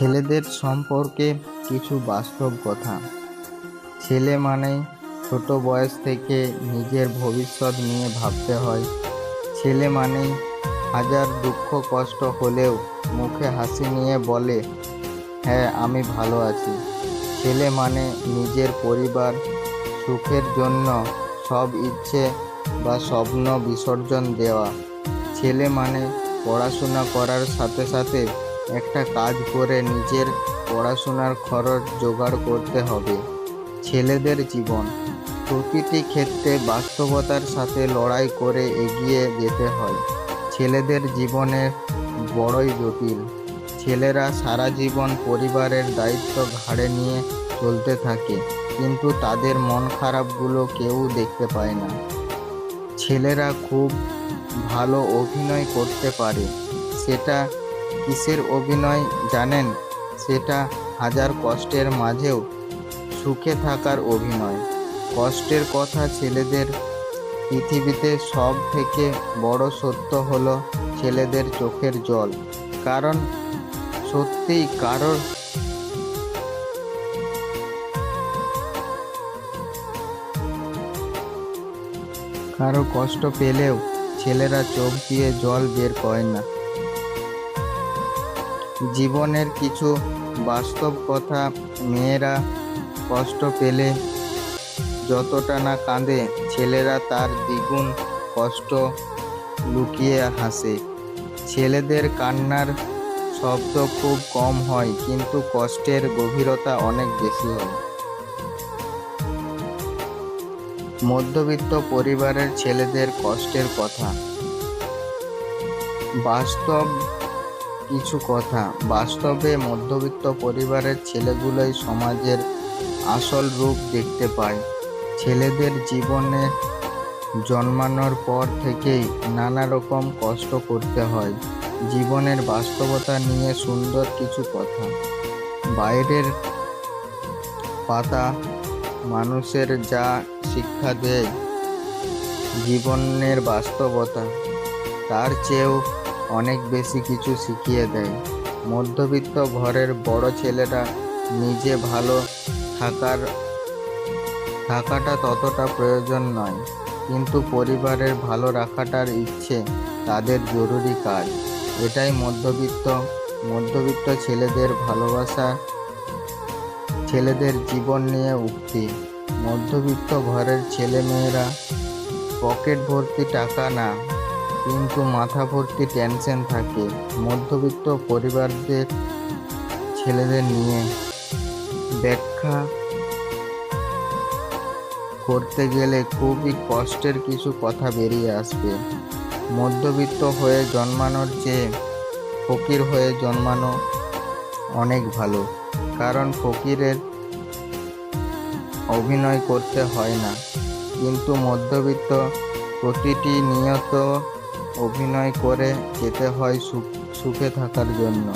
ছেলেদের সম্পর্কে কিছু বাস্তব কথা। ছেলে মানেই ছোট বয়স থেকে নিজের ভবিষ্যৎ নিয়ে ভাবতে হয়। ছেলে মানেই হাজার দুঃখ কষ্ট হলেও মুখে হাসি নিয়ে বলে হ্যাঁ আমি ভালো আছি। ছেলে মানে নিজের পরিবার, সুখের জন্য সব ইচ্ছে বা স্বপ্ন বিসর্জন দেওয়া। ছেলে মানে পড়াশোনা করার সাথে সাথে একটা কাজ করে নিজের পড়াশোনার খরচ জোগাড় করতে হবে। ছেলেদের জীবন। প্রতিটি ক্ষেত্রে বাস্তবতার সাথে লড়াই করে এগিয়ে যেতে হয়। ছেলেদের জীবনে বড়ই জটিল। ছেলেরা সারা জীবন পরিবারের দায়িত্ব ঘাড়ে নিয়ে চলতে থাকে, কিন্তু তাদের মন খারাপগুলো কেউ দেখতে পায় না। ছেলেরা খুব ভালো অভিনয় করতে পারে। সেটা কিসের অভিনয় জানেন? সেটা হাজার কষ্টের মাঝেও সুখে থাকার অভিনয়। কষ্টের কথা ছেলেদের পৃথিবীতে সব থেকে বড় সত্য হলো ছেলেদের চোখের জল। কারণ সত্যিই কারোর কারও কষ্ট পেলেও ছেলেরা চোখ দিয়ে জল বের করে না। জীবনের কিছু বাস্তব কথা মেয়েরা কষ্ট পেলে যতটা না কাঁদে, ছেলেরা তার দ্বিগুণ কষ্ট লুকিয়ে হাসে। ছেলেদের কান্নার শব্দ খুব কম হয়, কিন্তু কষ্টের গভীরতা অনেক বেশি হয়। মধ্যবিত্ত পরিবারের ছেলেদের কষ্টের কথা। বাস্তব কিছু কথা। বাস্তবে মধ্যবিত্ত পরিবারের ছেলেগুলোই সমাজের আসল রূপ দেখতে পায়। ছেলেদের জীবনে জন্মানোর পর থেকেই নানা রকম কষ্ট করতে হয়। জীবনের বাস্তবতা নিয়ে সুন্দর কিছু কথা। বাইরের পাতা মানুষের যা শিক্ষা দেয়, জীবনের বাস্তবতা, তার চেয়েও অনেক বেশি কিছু শিখিয়ে দেয়। মধ্যবিত্ত ঘরের বড় ছেলেরা নিজে ভালো থাকার, থাকাটা ততটা প্রয়োজন নয়, কিন্তু পরিবারের ভালো রাখাটার ইচ্ছে তাদের জরুরি কাজ। এটাই মধ্যবিত্ত মধ্যবিত্ত ছেলেদের ভালোবাসা, ছেলেদের জীবন নিয়ে উক্তি। মধ্যবিত্ত ঘরের ছেলেমেয়েরা পকেট ভর্তি টাকা না কিন্তু মাথা ভর্তি টেনশন থাকে। মধ্যবিত্ত পরিবারদের ছেলেদের নিয়ে ব্যাখ্যা করতে গেলে খুবই কষ্টের কিছু কথা বেরিয়ে আসবে। মধ্যবিত্ত হয়ে জন্মানোর চেয়ে ফকির হয়ে জন্মানো অনেক ভালো, কারণ ফকিরের অভিনয় করতে হয় না। কিন্তু মধ্যবিত্ত প্রতিটি নিয়ত অভিনয় করে যেতে হয় সুখ থাকার জন্য।